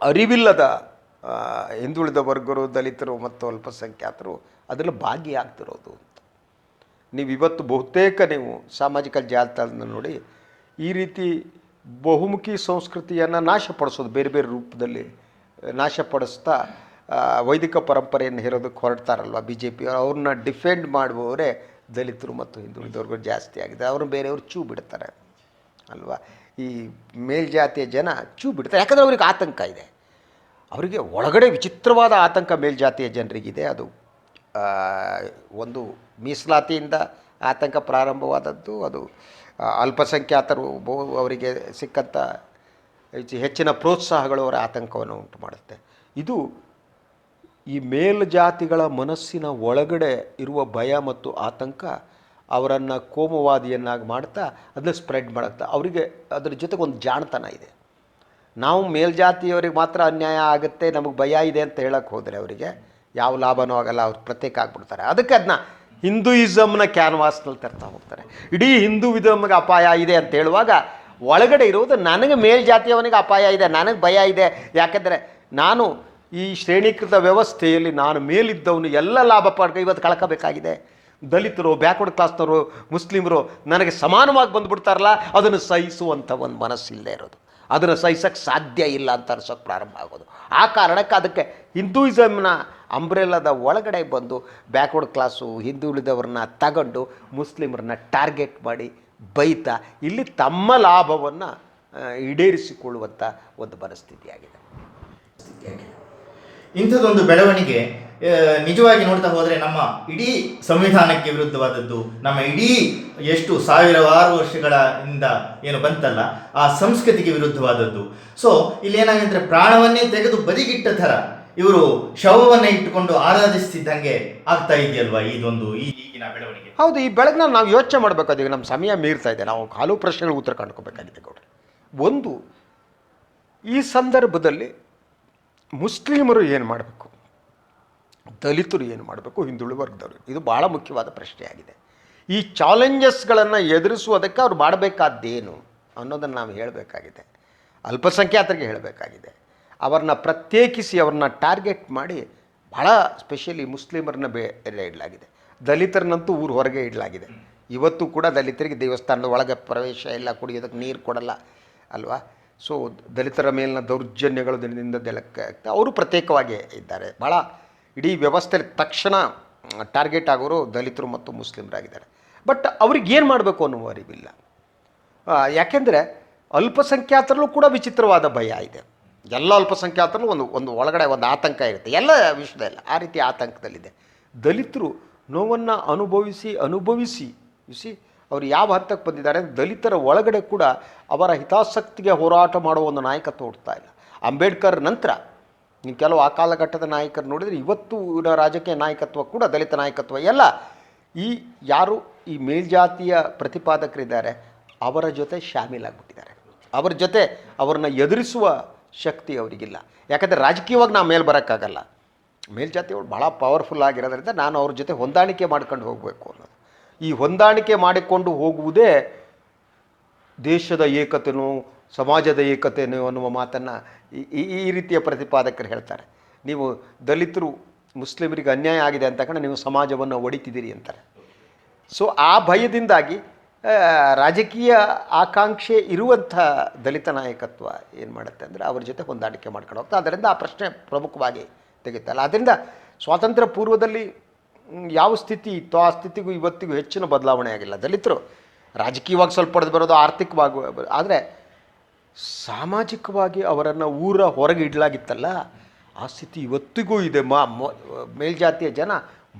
ಅರಿವಿಲ್ಲದ ಹಿಂದುಳಿದ ವರ್ಗರು, ದಲಿತರು ಮತ್ತು ಅಲ್ಪಸಂಖ್ಯಾತರು ಅದರಲ್ಲಿ ಭಾಗಿಯಾಗ್ತಿರೋದು ನೀವು ಇವತ್ತು ಬಹುತೇಕ ನೀವು ಸಾಮಾಜಿಕ ಜಾಲತಾಣ ನೋಡಿ ಈ ರೀತಿ ಬಹುಮುಖಿ ಸಂಸ್ಕೃತಿಯನ್ನು ನಾಶಪಡಿಸೋದು ಬೇರೆ ಬೇರೆ ರೂಪದಲ್ಲಿ ನಾಶಪಡಿಸ್ತಾ ವೈದಿಕ ಪರಂಪರೆಯನ್ನು ಹೇರೋದಕ್ಕೆ ಹೊರಡ್ತಾರಲ್ವ ಬಿ ಜೆ ಪಿ ಅವ್ರನ್ನ ಡಿಫೆಂಡ್ ಮಾಡುವವರೇ ದಲಿತರು ಮತ್ತು ಹಿಂದುಳಿದವ್ರಿಗೂ ಜಾಸ್ತಿ ಆಗಿದೆ. ಅವ್ರನ್ನ ಬೇರೆಯವರು ಚೂ ಬಿಡ್ತಾರೆ ಅಲ್ವಾ? ಈ ಮೇಲ್ಜಾತಿಯ ಜನ ಚೂ ಬಿಡ್ತಾರೆ. ಯಾಕಂದರೆ ಅವ್ರಿಗೆ ಆತಂಕ ಇದೆ. ಅವರಿಗೆ ಒಳಗಡೆ ವಿಚಿತ್ರವಾದ ಆತಂಕ ಮೇಲ್ಜಾತಿಯ ಜನರಿಗಿದೆ. ಅದು ಒಂದು ಮೀಸಲಾತಿಯಿಂದ ಆತಂಕ ಪ್ರಾರಂಭವಾದದ್ದು. ಅದು ಅಲ್ಪಸಂಖ್ಯಾತರು ಬಹು, ಅವರಿಗೆ ಸಿಕ್ಕಂಥ ಹೆಚ್ಚು- ಹೆಚ್ಚಿನ ಪ್ರೋತ್ಸಾಹಗಳು ಅವರ ಆತಂಕವನ್ನು ಉಂಟು ಮಾಡುತ್ತೆ. ಇದು ಈ ಮೇಲ್ಜಾತಿಗಳ ಮನಸ್ಸಿನ ಒಳಗಡೆ ಇರುವ ಭಯ ಮತ್ತು ಆತಂಕ ಅವರನ್ನು ಕೋಮವಾದಿಯನ್ನಾಗಿ ಮಾಡ್ತಾ, ಅದನ್ನ ಸ್ಪ್ರೆಡ್ ಮಾಡುತ್ತಾ, ಅವರಿಗೆ ಅದರ ಜೊತೆಗೆ ಒಂದು ಜಾಣತನ ಇದೆ. ನಾವು ಮೇಲ್ಜಾತಿಯವರಿಗೆ ಮಾತ್ರ ಅನ್ಯಾಯ ಆಗುತ್ತೆ, ನಮಗೆ ಭಯ ಇದೆ ಅಂತ ಹೇಳಕ್ಕೆ ಹೋದರೆ ಅವರಿಗೆ ಯಾವ ಲಾಭನೂ ಆಗಲ್ಲ, ಅವ್ರು ಪ್ರತ್ಯೇಕ ಆಗ್ಬಿಡ್ತಾರೆ. ಅದಕ್ಕೆ ಅದನ್ನ ಹಿಂದೂಯಿಸಮ್ನ ಕ್ಯಾನ್ವಾಸ್ನಲ್ಲಿ ತರ್ತಾ ಹೋಗ್ತಾರೆ. ಇಡೀ ಹಿಂದೂಯಿಸಮ್ಗೆ ಅಪಾಯ ಇದೆ ಅಂತ ಹೇಳುವಾಗ ಒಳಗಡೆ ಇರುವುದು ನನಗೆ ಮೇಲ್ಜಾತಿಯವನಿಗೆ ಅಪಾಯ ಇದೆ, ನನಗೆ ಭಯ ಇದೆ. ಯಾಕೆಂದರೆ ನಾನು ಈ ಶ್ರೇಣೀಕೃತ ವ್ಯವಸ್ಥೆಯಲ್ಲಿ ನಾನು ಮೇಲಿದ್ದವನು ಎಲ್ಲ ಲಾಭ ಪಡ್ಕೊ ಇವತ್ತು ಕಳ್ಕೋಬೇಕಾಗಿದೆ. ದಲಿತರು, ಬ್ಯಾಕ್ವರ್ಡ್ ಕ್ಲಾಸ್ನವರು, ಮುಸ್ಲಿಮರು ನನಗೆ ಸಮಾನವಾಗಿ ಬಂದುಬಿಡ್ತಾರಲ್ಲ, ಅದನ್ನು ಸಹಿಸುವಂಥ ಒಂದು ಮನಸ್ಸಿಲ್ಲದೆ ಇರೋದು. ಅದನ್ನು ಸಹಿಸೋಕ್ಕೆ ಸಾಧ್ಯ ಇಲ್ಲ ಅಂತ ಅನ್ಸೋಕ್ಕೆ ಪ್ರಾರಂಭ ಆಗೋದು. ಆ ಕಾರಣಕ್ಕೆ ಅದಕ್ಕೆ ಹಿಂದೂಯಿಸಮ್ನ ಅಂಬ್ರೆಲ್ಲದ ಒಳಗಡೆ ಬಂದು ಬ್ಯಾಕ್ವರ್ಡ್ ಕ್ಲಾಸು ಹಿಂದುಳಿದವ್ರನ್ನ ತಗೊಂಡು ಮುಸ್ಲಿಮರನ್ನ ಟಾರ್ಗೆಟ್ ಮಾಡಿ ಬೈತಾ ಇಲ್ಲಿ ತಮ್ಮ ಲಾಭವನ್ನು ಈಡೇರಿಸಿಕೊಳ್ಳುವಂಥ ಒಂದು ಪರಿಸ್ಥಿತಿಯಾಗಿದೆ ಇಂಥದ್ದೊಂದು ಬೆಳವಣಿಗೆ ನಿಜವಾಗಿ ನೋಡ್ತಾ ಹೋದರೆ ನಮ್ಮ ಇಡೀ ಸಂವಿಧಾನಕ್ಕೆ ವಿರುದ್ಧವಾದದ್ದು, ನಮ್ಮ ಇಡೀ ಎಷ್ಟು ಸಾವಿರವಾರು ವರ್ಷಗಳ ಇಂದ ಏನು ಬಂತಲ್ಲ, ಆ ಸಂಸ್ಕೃತಿಗೆ ವಿರುದ್ಧವಾದದ್ದು. ಸೊ ಇಲ್ಲಿ ಏನಾಗಿದ್ರೆ ಪ್ರಾಣವನ್ನೇ ತೆಗೆದು ಬದಿಗಿಟ್ಟ ಥರ ಇವರು ಶವವನ್ನ ಇಟ್ಟುಕೊಂಡು ಆರಾಧಿಸ್ತಿದ್ದಂಗೆ ಆಗ್ತಾ ಇದೆಯಲ್ವಾ ಇದೊಂದು ಈಗಿನ ಬೆಳವಣಿಗೆ? ಹೌದು, ಈ ಬೆಳಗ್ನ ನಾವು ಯೋಚನೆ ಮಾಡಬೇಕು ಈಗ ನಮ್ಮ ಸಮಯ ಮೀರ್ತಾ ಇದೆ. ನಾವು ಹಲವು ಪ್ರಶ್ನೆಗಳು ಉತ್ತರ ಕಂಡುಕೋಬೇಕಾಗಿದೆ ಗೌಡ್ರೆ. ಒಂದು, ಈ ಸಂದರ್ಭದಲ್ಲಿ ಮುಸ್ಲಿಮರು ಏನು ಮಾಡಬೇಕು? ದಲಿತರು ಏನು ಮಾಡಬೇಕು? ಹಿಂದುಳಿದ ವರ್ಗದವರು. ಇದು ಭಾಳ ಮುಖ್ಯವಾದ ಪ್ರಶ್ನೆಯಾಗಿದೆ. ಈ ಚಾಲೆಂಜಸ್ಗಳನ್ನು ಎದುರಿಸುವುದಕ್ಕೆ ಅವ್ರು ಮಾಡಬೇಕಾದ್ದೇನು ಅನ್ನೋದನ್ನು ನಾವು ಹೇಳಬೇಕಾಗಿದೆ. ಅಲ್ಪಸಂಖ್ಯಾತರಿಗೆ ಹೇಳಬೇಕಾಗಿದೆ. ಅವ್ರನ್ನ ಪ್ರತ್ಯೇಕಿಸಿ ಅವ್ರನ್ನ ಟಾರ್ಗೆಟ್ ಮಾಡಿ ಭಾಳ ಸ್ಪೆಷಲಿ ಮುಸ್ಲಿಮರನ್ನ ಬೇರೆ ಇಡಲಾಗಿದೆ. ದಲಿತರನ್ನಂತೂ ಊರು ಹೊರಗೆ ಇಡಲಾಗಿದೆ. ಇವತ್ತು ಕೂಡ ದಲಿತರಿಗೆ ದೇವಸ್ಥಾನದ ಒಳಗೆ ಪ್ರವೇಶ ಇಲ್ಲ, ಕುಡಿಯೋದಕ್ಕೆ ನೀರು ಕೊಡಲ್ಲ ಅಲ್ವಾ? ಸೊ ದಲಿತರ ಮೇಲಿನ ದೌರ್ಜನ್ಯಗಳು ದಿನದಿಂದ ದಿನಕ್ಕೆ ಅವರು ಪ್ರತ್ಯೇಕವಾಗಿ ಇದ್ದಾರೆ. ಭಾಳ ಇಡೀ ವ್ಯವಸ್ಥೆಯಲ್ಲಿ ತಕ್ಷಣ ಟಾರ್ಗೆಟ್ ಆಗೋರು ದಲಿತರು ಮತ್ತು ಮುಸ್ಲಿಮರಾಗಿದ್ದಾರೆ. ಬಟ್ ಅವ್ರಿಗೆ ಏನು ಮಾಡಬೇಕು ಅನ್ನುವ ಅರಿವಿಲ್ಲ. ಯಾಕೆಂದರೆ ಅಲ್ಪಸಂಖ್ಯಾತರಲ್ಲೂ ಕೂಡ ವಿಚಿತ್ರವಾದ ಭಯ ಇದೆ. ಎಲ್ಲ ಅಲ್ಪಸಂಖ್ಯಾತರಲ್ಲೂ ಒಂದು ಒಂದು ಒಳಗಡೆ ಒಂದು ಆತಂಕ ಇರುತ್ತೆ. ಎಲ್ಲ ವಿಷಯದಲ್ಲಿ ಆ ರೀತಿ ಆತಂಕದಲ್ಲಿದೆ. ದಲಿತರು ನೋವನ್ನು ಅನುಭವಿಸಿ ಅನುಭವಿಸಿ ಸಿ ಅವರು ಯಾವ ಹಂತಕ್ಕೆ ಬಂದಿದ್ದಾರೆ ದಲಿತರ ಒಳಗಡೆ ಕೂಡ ಅವರ ಹಿತಾಸಕ್ತಿಗೆ ಹೋರಾಟ ಮಾಡುವ ಒಂದು ನಾಯಕತ್ವ ಹುಡ್ತಾ ಇಲ್ಲ. ಅಂಬೇಡ್ಕರ್ ನಂತರ ನೀವು ಕೆಲವು ಆ ಕಾಲಘಟ್ಟದ ನಾಯಕರು ನೋಡಿದರೆ ಇವತ್ತು ರಾಜಕೀಯ ನಾಯಕತ್ವ ಕೂಡ ದಲಿತ ನಾಯಕತ್ವ ಎಲ್ಲ ಈ ಯಾರು ಈ ಮೇಲ್ಜಾತಿಯ ಪ್ರತಿಪಾದಕರಿದ್ದಾರೆ, ಅವರ ಜೊತೆ ಶಾಮೀಲಾಗ್ಬಿಟ್ಟಿದ್ದಾರೆ. ಅವರ ಜೊತೆ ಅವ್ರನ್ನ ಎದುರಿಸುವ ಶಕ್ತಿ ಅವರಿಗಿಲ್ಲ. ಯಾಕಂದರೆ ರಾಜಕೀಯವಾಗಿ ನಾವು ಮೇಲೆ ಬರೋಕ್ಕಾಗಲ್ಲ. ಮೇಲ್ಜಾತಿಯವರು ಭಾಳ ಪವರ್ಫುಲ್ ಆಗಿರೋದ್ರಿಂದ ನಾನು ಅವ್ರ ಜೊತೆ ಹೊಂದಾಣಿಕೆ ಮಾಡ್ಕೊಂಡು ಹೋಗಬೇಕು ಅನ್ನೋದು. ಈ ಹೊಂದಾಣಿಕೆ ಮಾಡಿಕೊಂಡು ಹೋಗುವುದೇ ದೇಶದ ಏಕತೆನೋ ಸಮಾಜದ ಏಕತೆಯನ್ನು ಅನ್ನುವ ಮಾತನ್ನು ಈ- ಈ ರೀತಿಯ ಪ್ರತಿಪಾದಕರು ಹೇಳ್ತಾರೆ. ನೀವು ದಲಿತರು ಮುಸ್ಲಿಮರಿಗೆ ಅನ್ಯಾಯ ಆಗಿದೆ ಅಂತ ಕಂಡು ನೀವು ಸಮಾಜವನ್ನು ಒಡಿತಿದ್ದೀರಿ ಅಂತಾರೆ. ಸೊ ಆ ಭಯದಿಂದಾಗಿ ರಾಜಕೀಯ ಆಕಾಂಕ್ಷೆ ಇರುವಂಥ ದಲಿತ ನಾಯಕತ್ವ ಏನು ಮಾಡುತ್ತೆ ಅಂದರೆ ಅವ್ರ ಜೊತೆ ಹೊಂದಾಣಿಕೆ ಮಾಡ್ಕೊಂಡು ಹೋಗ್ತಾ ಅದರಿಂದ ಆ ಪ್ರಶ್ನೆ ಪ್ರಮುಖವಾಗಿ ತೆಗಿತಲ್ಲ ಅದರಿಂದ ಸ್ವಾತಂತ್ರ್ಯ ಪೂರ್ವದಲ್ಲಿ ಯಾವ ಸ್ಥಿತಿ ಇತ್ತು ಆ ಸ್ಥಿತಿಗೂ ಇವತ್ತಿಗೂ ಹೆಚ್ಚಿನ ಬದಲಾವಣೆ ಆಗಿಲ್ಲ. ದಲಿತರು ರಾಜಕೀಯವಾಗಿ ಸ್ವಲ್ಪ ಪಡೆದು ಬರೋದು ಆರ್ಥಿಕವಾಗಿ ಆದರೆ ಸಾಮಾಜಿಕವಾಗಿ ಅವರನ್ನು ಊರ ಹೊರಗೆ ಇಡಲಾಗಿತ್ತಲ್ಲ, ಆ ಸ್ಥಿತಿ ಇವತ್ತಿಗೂ ಇದೆ. ಮಾ ಮೇಲ್ಜಾತಿಯ ಜನ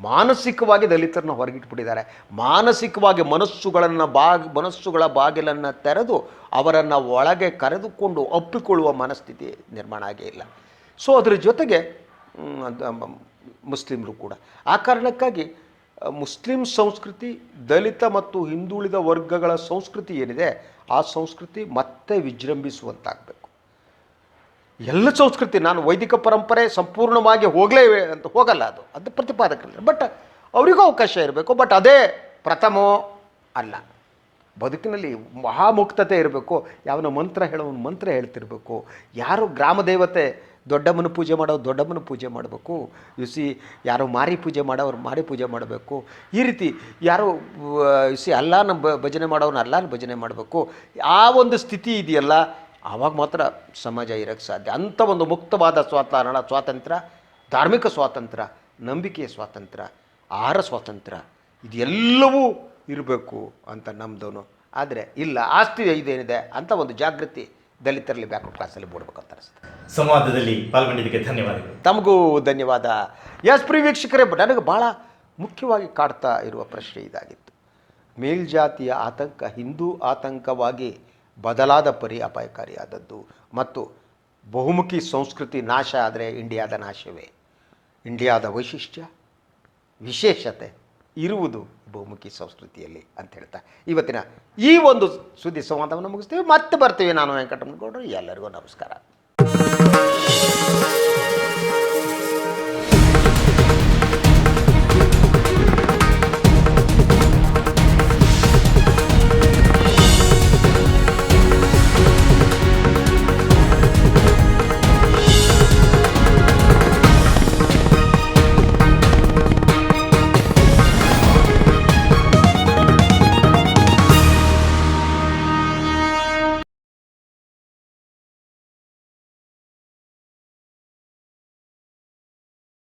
ಮಾನಸಿಕವಾಗಿ ದಲಿತರನ್ನ ಹೊರಗಿಟ್ಬಿಟ್ಟಿದ್ದಾರೆ. ಮಾನಸಿಕವಾಗಿ ಮನಸ್ಸುಗಳನ್ನು ಬಾಗ್, ಮನಸ್ಸುಗಳ ಬಾಗಿಲನ್ನು ತೆರೆದು ಅವರನ್ನು ಒಳಗೆ ಕರೆದುಕೊಂಡು ಒಪ್ಪಿಕೊಳ್ಳುವ ಮನಸ್ಥಿತಿ ನಿರ್ಮಾಣ ಆಗೇ ಇಲ್ಲ. ಸೊ ಅದರ ಜೊತೆಗೆ ಮುಸ್ಲಿಮರು ಕೂಡ. ಆ ಕಾರಣಕ್ಕಾಗಿ ಮುಸ್ಲಿಂ ಸಂಸ್ಕೃತಿ, ದಲಿತ ಮತ್ತು ಹಿಂದುಳಿದ ವರ್ಗಗಳ ಸಂಸ್ಕೃತಿ ಏನಿದೆ, ಆ ಸಂಸ್ಕೃತಿ ಮತ್ತೆ ವಿಜೃಂಭಿಸುವಂತಾಗಬೇಕು. ಎಲ್ಲ ಸಂಸ್ಕೃತಿ, ನಾನು ವೈದಿಕ ಪರಂಪರೆ ಸಂಪೂರ್ಣವಾಗಿ ಹೋಗಲೇ ಅಂತ ಹೋಗಲ್ಲ ಅದು. ಅದು ಪ್ರತಿಪಾದಕರಲ್ಲ. ಬಟ್ ಅವರಿಗೂ ಅವಕಾಶ ಇರಬೇಕು. ಬಟ್ ಅದೇ ಪ್ರಥಮೋ ಅಲ್ಲ. ಬದುಕಿನಲ್ಲಿ ಮಹಾಮುಕ್ತತೆ ಇರಬೇಕು. ಯಾವನ ಮಂತ್ರ ಹೇಳೋನು ಮಂತ್ರ ಹೇಳ್ತಿರ್ಬೇಕು. ಯಾರು ಗ್ರಾಮ ದೇವತೆ ದೊಡ್ಡಮ್ಮನ ಪೂಜೆ ಮಾಡೋರು ದೊಡ್ಡಮ್ಮನ ಪೂಜೆ ಮಾಡಬೇಕು. ಸಿ ಯಾರೋ ಮಾರಿ ಪೂಜೆ ಮಾಡೋರು ಮಾರಿ ಪೂಜೆ ಮಾಡಬೇಕು. ಈ ರೀತಿ ಯಾರೋ ಸಿ ಅಲ್ಲಾನ ಭಜನೆ ಮಾಡೋನು ಅಲ್ಲಾನ ಭಜನೆ ಮಾಡಬೇಕು. ಆ ಒಂದು ಸ್ಥಿತಿ ಇದೆಯಲ್ಲ, ಆವಾಗ ಮಾತ್ರ ಸಮಾಜ ಇರೋಕ್ಕೆ ಸಾಧ್ಯ. ಅಂಥ ಒಂದು ಮುಕ್ತವಾದ ಸ್ವಾತಂತ್ರ್ಯ ಸ್ವಾತಂತ್ರ್ಯ, ಧಾರ್ಮಿಕ ಸ್ವಾತಂತ್ರ್ಯ, ನಂಬಿಕೆಯ ಸ್ವಾತಂತ್ರ್ಯ, ಆಹಾರ ಸ್ವಾತಂತ್ರ್ಯ, ಇದೆಲ್ಲವೂ ಇರಬೇಕು ಅಂತ ನಮ್ಮದವನು ಆದರೆ ಇಲ್ಲ ಆಸ್ತಿ ಇದೇನಿದೆ ಅಂತ ಒಂದು ಜಾಗೃತಿ ದಲಿತರಲ್ಲಿ ಬ್ಯಾಕ್ವರ್ಡ್ ಕ್ಲಾಸಲ್ಲಿ ಅಂತ ಅನಿಸುತ್ತೆ. ಸಂವಾದದಲ್ಲಿ ಪಾಲ್ಗೊಂಡಿದ್ದಕ್ಕೆ ಧನ್ಯವಾದಗಳು. ತಮಗೂ ಧನ್ಯವಾದ. ಎಸ್ ಪ್ರಿ ವೀಕ್ಷಕರೇ ನನಗೆ ಭಾಳ ಮುಖ್ಯವಾಗಿ ಕಾಡ್ತಾ ಇರುವ ಪ್ರಶ್ನೆ ಇದಾಗಿತ್ತು. ಮೇಲ್ಜಾತಿಯ ಆತಂಕ ಹಿಂದೂ ಆತಂಕವಾಗಿ ಬದಲಾದ ಪರಿ ಅಪಾಯಕಾರಿಯಾದದ್ದು ಮತ್ತು ಬಹುಮುಖಿ ಸಂಸ್ಕೃತಿ ನಾಶ ಆದರೆ ಇಂಡಿಯಾದ ನಾಶವೇ? ಇಂಡಿಯಾದ ವೈಶಿಷ್ಟ್ಯ? ವಿಶೇಷತೆ? ಇರುವುದು ಬಹುಮುಖಿ ಸಂಸ್ಕೃತಿಯಲ್ಲಿ ಅಂತ ಹೇಳ್ತಾ. ಇವತ್ತಿನ ಈ ಒಂದು ಸುದ್ದಿ ಸಂವಾದವನ್ನು ಮುಗಿಸ್ತೀವಿ. ಮತ್ತೆ ಬರ್ತೀವಿ ನಾನು ವೆಂಕಟಮ್ಮನಗೌಡರು ಎಲ್ಲರಿಗೂ ನಮಸ್ಕಾರ.